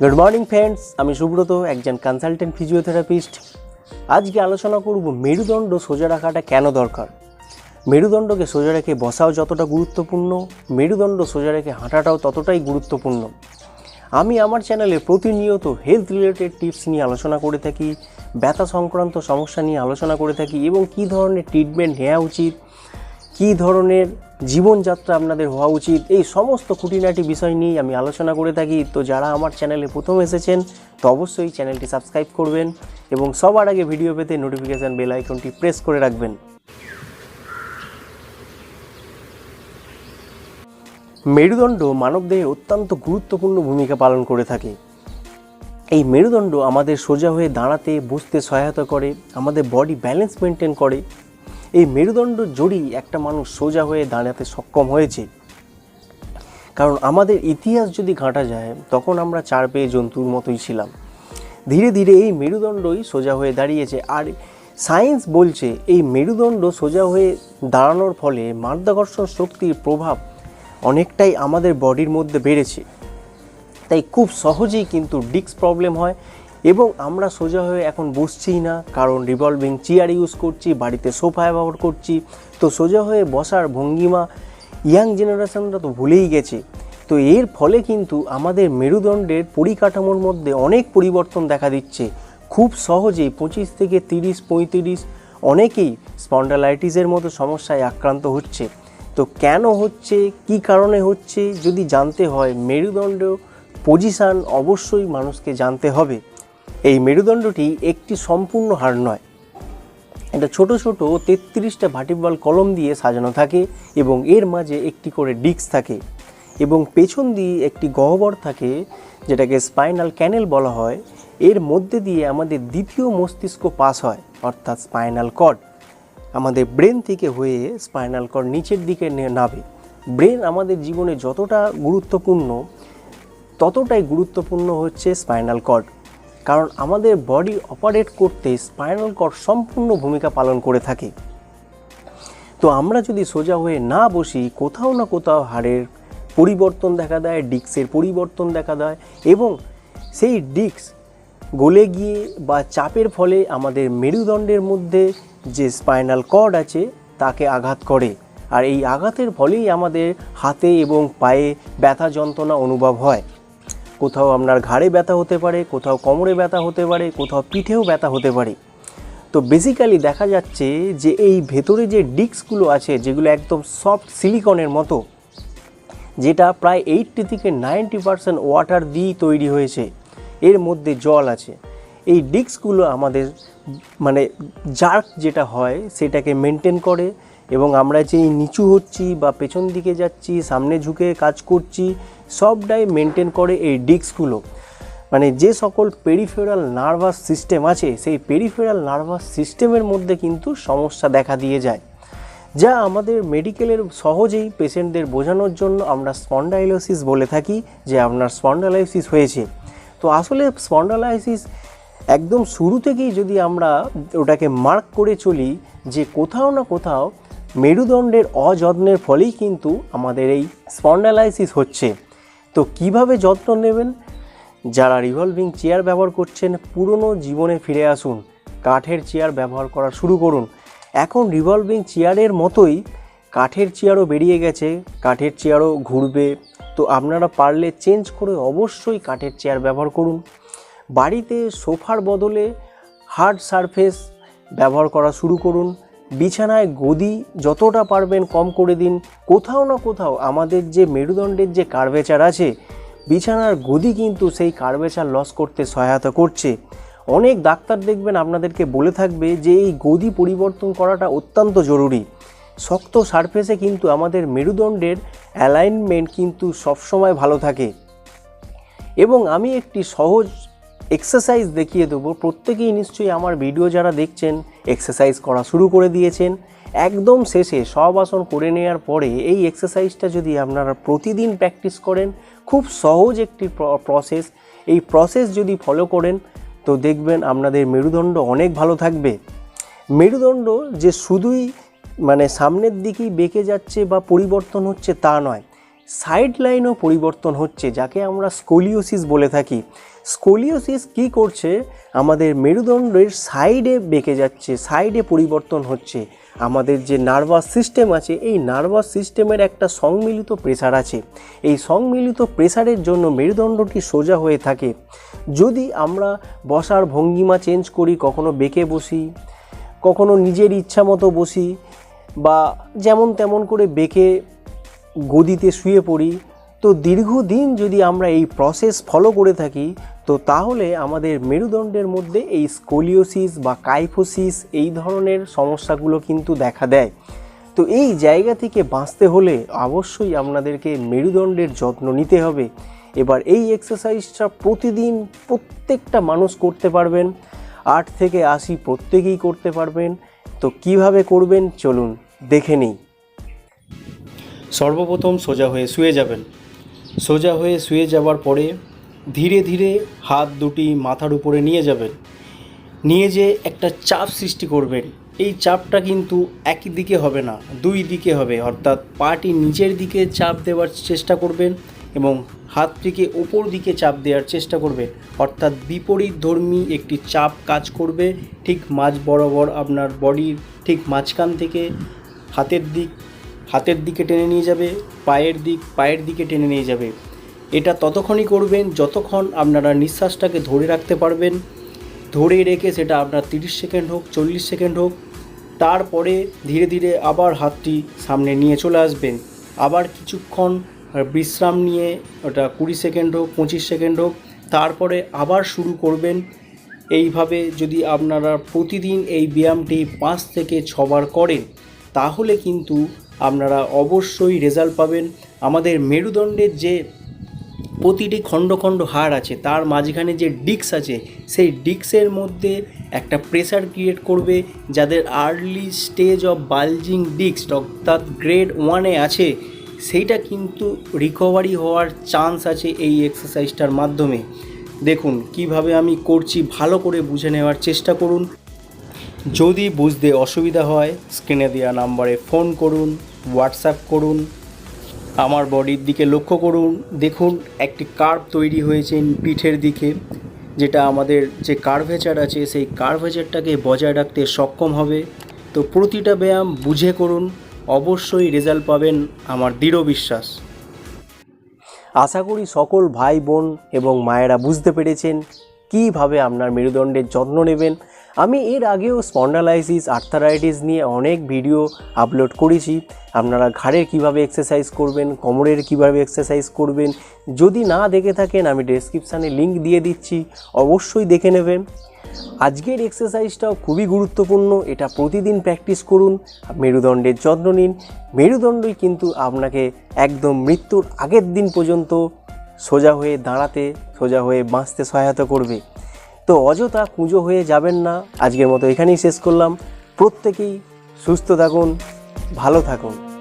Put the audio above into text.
Good morning friends আমি সুব্রত, একজন consultant physiotherapist আজকে আলোচনা করব মেরুদণ্ড সোজা রাখাটা কেন দরকার? মেরুদণ্ডকে সোজা রেখে বসাও যতটা গুরুত্বপূর্ণ, মেরুদণ্ড সোজা রেখে হাঁটাটাও ততটাই গুরুত্বপূর্ণ। আমি আমার চ্যানেলে প্রতিনিয়ত হেলথ রিলেটেড টিপস নিয়ে আলোচনা করে থাকি, ব্যথা সংক্রান্ত সমস্যা নিয়ে আলোচনা করে থাকি এবং কী ধরনের ট্রিটমেন্ট নেওয়া উচিত, কী ধরনের জীবনযাত্রা আপনাদের হওয়া উচিত। এই সমস্ত খুঁটিনাটি বিষয় নিয়েই আমি আলোচনা করে থাকি। তো যারা আমার চ্যানেলে প্রথম এসেছেন, তো অবশ্যই চ্যানেলটি সাবস্ক্রাইব করবেন এবং সবার আগে ভিডিও পেতে নোটিফিকেশান বেল আইকনটি প্রেস করে রাখবেন। মেরুদণ্ড মানবদেহে অত্যন্ত গুরুত্বপূর্ণ ভূমিকা পালন করে থাকে। এই মেরুদণ্ড আমাদের সোজা হয়ে দাঁড়াতে বসতে সহায়তা করে, আমাদের বডি ব্যালেন্স মেনটেন করে। এই মেরুদণ্ড জড়ি একটা মানুষ সোজা হয়ে দাঁড়াতে সক্ষম হয়েছে। কারণ আমাদের ইতিহাস যদি ঘাঁটা যায়, তখন আমরা চার পেয়ে জন্তুর মতোই ছিলাম। ধীরে ধীরে এই মেরুদণ্ডই সোজা হয়ে দাঁড়িয়েছে আর সায়েন্স বলছে এই মেরুদণ্ড সোজা হয়ে দাঁড়ানোর ফলে মাধ্যাকর্ষণ শক্তির প্রভাব অনেকটাই আমাদের বডির মধ্যে বেড়েছে। তাই খুব সহজেই কিন্তু ডিস্ক প্রবলেম হয় এবং আমরা সোজা হয়ে এখন বসছিই না, কারণ রিভলভিং চেয়ার ইউজ করছি, বাড়িতে সোফা ব্যবহার করছি। তো সোজা হয়ে বসার ভঙ্গিমা ইয়াং জেনারেশনরা তো ভুলেই গেছে। তো এর ফলে কিন্তু আমাদের মেরুদণ্ডের পরিকাঠামোর মধ্যে অনেক পরিবর্তন দেখা দিচ্ছে। খুব সহজেই পঁচিশ থেকে তিরিশ, পঁয়ত্রিশ অনেকেই স্পন্ডালাইটিসের মতো সমস্যায় আক্রান্ত হচ্ছে। তো কেন হচ্ছে, কি কারণে হচ্ছে, যদি জানতে হয়, মেরুদণ্ড পজিশান অবশ্যই মানুষকে জানতে হবে। এই মেরুদণ্ডটি একটি সম্পূর্ণ হার নয়। এটা ছোট ছোট তেত্রিশটা ভাটিবল কলম দিয়ে সাজানো থাকে এবং এর মাঝে একটি করে ডিস্ক থাকে এবং পেছন দিয়ে একটি গহ্বর থাকে, যেটাকে স্পাইনাল ক্যানেল বলা হয়। এর মধ্যে দিয়ে আমাদের দ্বিতীয় মস্তিষ্ক পাস হয়, অর্থাৎ স্পাইনাল কর্ড। আমাদের ব্রেন থেকে হয়ে স্পাইনাল কর্ড নিচের দিকে নাবে ব্রেন আমাদের জীবনে যতটা গুরুত্বপূর্ণ, ততটাই গুরুত্বপূর্ণ হচ্ছে স্পাইনাল কর্ড। কারণ আমাদের বডি অপারেট করতে স্পাইনাল কর্ড সম্পূর্ণ ভূমিকা পালন করে থাকে। তো আমরা যদি সোজা হয়ে না বসি, কোথাও না কোথাও হাড়ের পরিবর্তন দেখা দেয়, ডিস্কের পরিবর্তন দেখা দেয় এবং সেই ডিস্ক গলে গিয়ে বা চাপের ফলে আমাদের মেরুদণ্ডের মধ্যে যে স্পাইনাল কর্ড আছে, তাকে আঘাত করে। আর এই আঘাতের ফলেই আমাদের হাতে এবং পায়ে ব্যথা যন্ত্রণা অনুভব হয়। কোথাও আপনার ঘাড়ে ব্যথা হতে পারে, কোথাও কোমরে ব্যথা হতে পারে, কোথাও পিঠেও ব্যথা হতে পারে। তো বেসিক্যালি দেখা যাচ্ছে যে এই ভেতরে যে ডিস্কগুলো আছে, যেগুলো একদম সফট সিলিকনের মতো, যেটা প্রায় এইটটি থেকে নাইনটি পারসেন্ট ওয়াটার দিয়েই তৈরি হয়েছে, এর মধ্যে জল আছে। এই ডিস্কগুলো আমাদের মানে জার্ক যেটা হয়, সেটাকে মেনটেন করে এবং আমরা যে নিচু হচ্ছি বা পেছন দিকে যাচ্ছি, সামনে ঝুঁকে কাজ করছি, সবটাই মেনটেন করে এই ডিস্কগুলো মানে যে সকল পেরিফেরাল নার্ভাস সিস্টেম আছে, সেই পেরিফেরাল নার্ভাস সিস্টেমের মধ্যে কিন্তু সমস্যা দেখা দিয়ে যায়। যা আমাদের মেডিকেলের সহজেই পেশেন্টদের বোঝানোর জন্য আমরা স্পন্ডাইলোসিস বলে থাকি, যে আপনার স্পন্ডালাইসিস হয়েছে। তো আসলে স্পন্ডালাইসিস একদম শুরু থেকেই যদি আমরা ওটাকে মার্ক করে চলি, যে কোথাও না কোথাও মেরুদণ্ডের অযত্নের ফলেই কিন্তু আমাদের এই স্পন্ডালাইসিস হচ্ছে। তো কীভাবে যত্ন নেবেন? যারা রিভলভিং চেয়ার ব্যবহার করছেন, পুরনো জীবনে ফিরে আসুন। কাঠের চেয়ার ব্যবহার করা শুরু করুন। এখন রিভলভিং চেয়ারের মতোই কাঠের চেয়ারও বেরিয়ে গেছে, কাঠের চেয়ারও ঘুরবে। তো আপনারা পারলে চেঞ্জ করে অবশ্যই কাঠের চেয়ার ব্যবহার করুন। বাড়িতে সোফার বদলে হার্ড সারফেস ব্যবহার করা শুরু করুন। বিছানায় গদি যতটা পারবেন কম করে দিন। কোথাও না কোথাও আমাদের যে মেরুদণ্ডের যে কার্ভেচার আছে, বিছানার গদি কিন্তু সেই কার্ভেচার লস করতে সহায়তা করছে। অনেক ডাক্তার দেখবেন আপনাদেরকে বলে থাকবে যে এই গদি পরিবর্তন করাটা অত্যন্ত জরুরি। শক্ত সারফেসে কিন্তু আমাদের মেরুদণ্ডের অ্যালাইনমেন্ট কিন্তু সবসময় ভালো থাকে। এবং আমি একটি সহজ এক্সারসাইজ দেখিয়ে দেবো। প্রত্যেকেই নিশ্চয়ই আমার ভিডিও যারা দেখছেন এক্সারসাইজ করা শুরু করে দিয়েছেন, একদম শেষে সব আসন করে নেওয়ার পরে এই এক্সারসাইজটা যদি আপনারা প্রতিদিন প্র্যাকটিস করেন, খুব সহজ একটি প্রসেস এই প্রসেস যদি ফলো করেন, তো দেখবেন আপনাদের মেরুদণ্ড অনেক ভালো থাকবে। মেরুদণ্ড যে শুধুই মানে সামনের দিকেই বেঁকে যাচ্ছে বা পরিবর্তন হচ্ছে তা নয় সাইড লাইনও পরিবর্তন হচ্ছে, যাকে আমরা স্কোলিওসিস বলে থাকি। স্কোলিওসিস কি করছে? আমাদের মেরুদণ্ডের সাইডে বেঁকে যাচ্ছে, সাইডে পরিবর্তন হচ্ছে। আমাদের যে নার্ভাস সিস্টেম আছে, এই নার্ভাস সিস্টেমের একটা সংমিলিত প্রেসার আছে। এই সংমিলিত প্রেসারের জন্য মেরুদণ্ডটি সোজা হয়ে থাকে। যদি আমরা বসার ভঙ্গিমা চেঞ্জ করি, কখনো বেঁকে বসি, কখনো নিজের ইচ্ছা মতো বসি, বা যেমন তেমন করে বেঁকে গদিতে শুয়ে পড়ি, তো দীর্ঘদিন যদি আমরা এই প্রসেস ফলো করে থাকি, তো তাহলে আমাদের মেরুদণ্ডের মধ্যে এই স্কোলিওসিস বা কাইফোসিস এই ধরনের সমস্যাগুলো কিন্তু দেখা দেয়। তো এই জায়গা থেকে বাঁচতে হলে অবশ্যই আপনাদেরকে মেরুদণ্ডের যত্ন নিতে হবে। এবার এই এক্সারসাইজটা প্রতিদিন প্রত্যেকটা মানুষ করতে পারবেন, আট থেকে আশি প্রত্যেকেই করতে পারবেন। তো কীভাবে করবেন? চলুন দেখে নিই। সর্বপ্রথম সোজা হয়ে শুয়ে যাবেন। সোজা হয়ে শুয়ে যাওয়ার পরে ধীরে ধীরে হাত দুটি মাথার উপরে নিয়ে যাবেন। নিয়ে যে একটা চাপ সৃষ্টি করবেন। এই চাপটা কিন্তু একই দিকে হবে না, দুই দিকে হবে। অর্থাৎ পাটি নিচের দিকে চাপ দেওয়ার চেষ্টা করবেন এবং হাতটিকে ওপর দিকে চাপ দেওয়ার চেষ্টা করবেন। অর্থাৎ বিপরীত ধর্মী একটি চাপ কাজ করবে, ঠিক মাঝ বরাবর আপনার বডির ঠিক মাঝখান থেকে হাতের দিক হাতের দিকে টেনে নিয়ে যাবে, পায়ের দিক, পায়ের দিকে টেনে নিয়ে যাবে। এটা ততক্ষণই করবেন যতক্ষণ আপনারা নিঃশ্বাসটাকে ধরে রাখতে পারবেন। ধরে রেখে সেটা আপনার তিরিশ সেকেন্ড হোক, চল্লিশ সেকেন্ড হোক, তারপরে ধীরে ধীরে আবার হাতটি সামনে নিয়ে চলে আসবেন। আবার কিছুক্ষণ বিশ্রাম নিয়ে ওটা কুড়ি সেকেন্ড হোক, পঁচিশ সেকেন্ড হোক, তারপরে আবার শুরু করবেন। এইভাবে যদি আপনারা প্রতিদিন এই ব্যায়ামটি পাঁচ থেকে ছবার করেন, তাহলে কিন্তু আপনারা অবশ্যই রেজাল্ট পাবেন। আমাদের মেরুদণ্ডের যে প্রতিটি খণ্ড খণ্ড হাড় আছে, তার মাঝখানে যে ডিক্স আছে, সেই ডিক্সের মধ্যে একটা প্রেসার ক্রিয়েট করবে যাদের আর্লি স্টেজ অফ বালজিং ডিক্স অর্থাৎ গ্রেড ওয়ানে আছে, সেইটা কিন্তু রিকভারি হওয়ার চান্স আছে এই এক্সারসাইজটার মাধ্যমে। দেখুন, কীভাবে আমি করছি, ভালো করে বুঝে নেওয়ার চেষ্টা করুন। যদি বুঝতে অসুবিধা হয় স্ক্রিনে দেওয়া নাম্বারে ফোন করুন। হোয়াটসঅ্যাপ করুন, আমার বডির দিকে লক্ষ্য করুন। দেখুন, একটি কার্ভ তৈরি হয়েছে পিঠের দিকে, যেটা আমাদের যে কার্ভেচার আছে, সেই কার্ভেচারটাকে বজায় রাখতে সক্ষম হবে। তো প্রতিটা ব্যায়াম বুঝে করুন, অবশ্যই রেজাল্ট পাবেন আমার দৃঢ় বিশ্বাস। আশা করি সকল ভাই বোন এবং মায়েরা বুঝতে পেরেছেন কীভাবে আপনার মেরুদণ্ডের যত্ন নেবেন। আমি এর আগেও স্পন্ডালাইসিস আর্থারাইটিস নিয়ে অনেক ভিডিও আপলোড করেছি। আপনারা ঘাড়ের কীভাবে এক্সারসাইজ করবেন, কোমরের কীভাবে এক্সারসাইজ করবেন, যদি না দেখে থাকেন, আমি ডেসক্রিপশানে লিংক দিয়ে দিচ্ছি, অবশ্যই দেখে নেবেন। আজকের এক্সারসাইজটাও খুবই গুরুত্বপূর্ণ, এটা প্রতিদিন প্র্যাকটিস করুন, মেরুদণ্ডের যত্ন নিন। মেরুদণ্ডই কিন্তু আপনাকে একদম মৃত্যুর আগের দিন পর্যন্ত সোজা হয়ে দাঁড়াতে, সোজা হয়ে বাঁচতে সহায়তা করবে। তো অযথা কুঁজো হয়ে যাবেন না। আজকের মতো এখানেই শেষ করলাম। প্রত্যেকেই সুস্থ থাকুন, ভালো থাকুন।